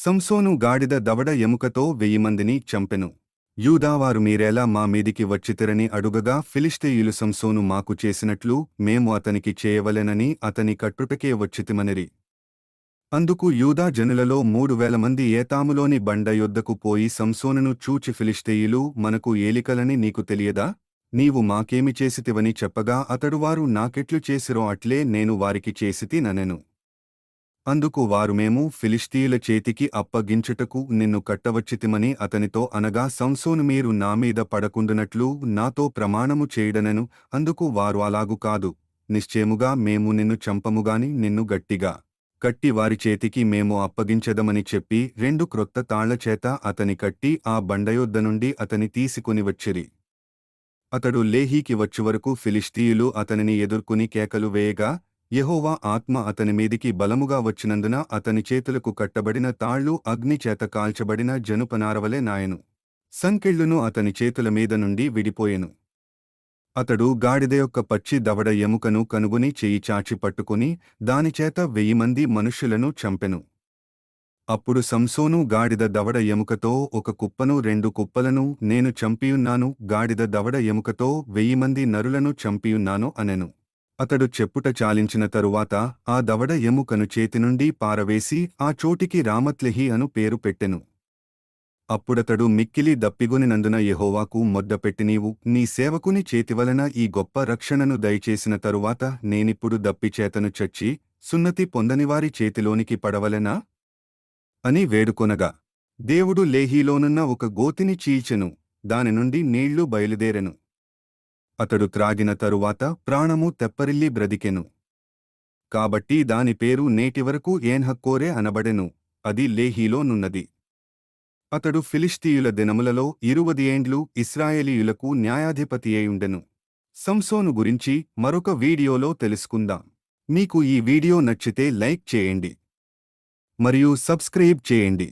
సంసోను గాడిద దవడ ఎముకతో వెయ్యి మందిని చంపెను. యూదావారు మీరేలా మా మీదికి వచ్చితిరని అడుగగా ఫిలిష్తీయులు సంసోను మాకు చేసినట్లు మేము అతనికి చేయవలెనని అతని కట్టుటకే వచ్చితిమనిరి. అందుకు యూదా జనులలో మూడు వేల మంది ఏతాములోని బండ యొద్దకు పోయి సంసోనును చూచి ఫిలిష్తీయులు మనకు ఏలికలని నీకు తెలియదా? నీవు మాకేమి చేసితివని చెప్పగా అతడు వారు నాకెట్లు చేసిరో అట్లే నేను వారికి చేసితి ననెను అందుకు వారు మేము ఫిలిష్తీయుల చేతికి అప్పగించుటకు నిన్ను కట్టవచ్చితిమని అతనితో అనగా సంసోను మీరు నా మీద పడకుండునట్లు నాతో ప్రమాణము చేయడనెను అందుకు వారు అలాగు కాదు. నిశ్చయముగా మేము నిన్ను చంపముగాని నిన్ను గట్టిగా కట్టి వారి చేతికి మేము అప్పగించదమని చెప్పి రెండు క్రొత్త తాళ్ళచేత అతని కట్టి ఆ బండయొద్ద నుండి అతని తీసుకుని వచ్చిరి. అతడు లేహీకి వచ్చువరకు ఫిలిష్తీయులు అతనిని ఎదుర్కొని కేకలు వేయగా యహోవా ఆత్మ అతని మీదికి బలముగా వచ్చినందున అతని చేతులకు కట్టబడిన తాళ్ళు అగ్నిచేత కాల్చబడిన జనుపనారవలే నాయను. సంకెళ్ళును అతని చేతుల మీద నుండి విడిపోయెను. అతడు గాడిద యొక్క పచ్చి దవడ ఎముకను కనుగొని చెయ్యి చాచి పట్టుకుని దానిచేత వెయ్యి మంది మనుష్యులను చంపెను. అప్పుడు సంసోను గాడిద దవడ ఎముకతో ఒక కుప్పను రెండు కుప్పలను నేను చంపియున్నాను గాడిద దవడ ఎముకతో వెయ్యి మంది నరులను చంపియున్నాను అనెను. అతడు చెప్పుట చాలించిన తరువాత ఆ దవడ ఎముకను చేతినుండి పారవేసి ఆ చోటికి రామత్లెహి అను పేరు పెట్టెను. అప్పుడతడు మిక్కిలి దప్పిగొనినందున యహోవాకు మొద్దపెట్టి నీవు నీ సేవకుని చేతివలన ఈ గొప్ప రక్షణను దయచేసిన తరువాత నేనిప్పుడు దప్పిచేతను చచ్చి సున్నతి పొందనివారి చేతిలోనికి పడవలెనా? అని వేడుకొనగా దేవుడు లేహీలోనున్న ఒక గోతిని చీల్చెను దాని నుండి నీళ్ళు బయలుదేరెను. అతడు త్రాగిన తరువాత ప్రాణము తెప్పరిల్లి బ్రదికెను కాబట్టి దాని పేరు నేటివరకు ఏన్హక్కోరే అనబడెను అది లేహీలోనున్నది అతడు ఫిలిష్తీయుల దినములలో ఇరువది ఏండ్లు ఇస్రాయేలీయులకు న్యాయాధిపతియేయుండెను సంసోను గురించి మరొక వీడియోలో తెలుసుకుందాం. మీకు ఈ వీడియో నచ్చితే లైక్ చేయండి. మరియు సబ్స్క్రైబ్ చేయండి.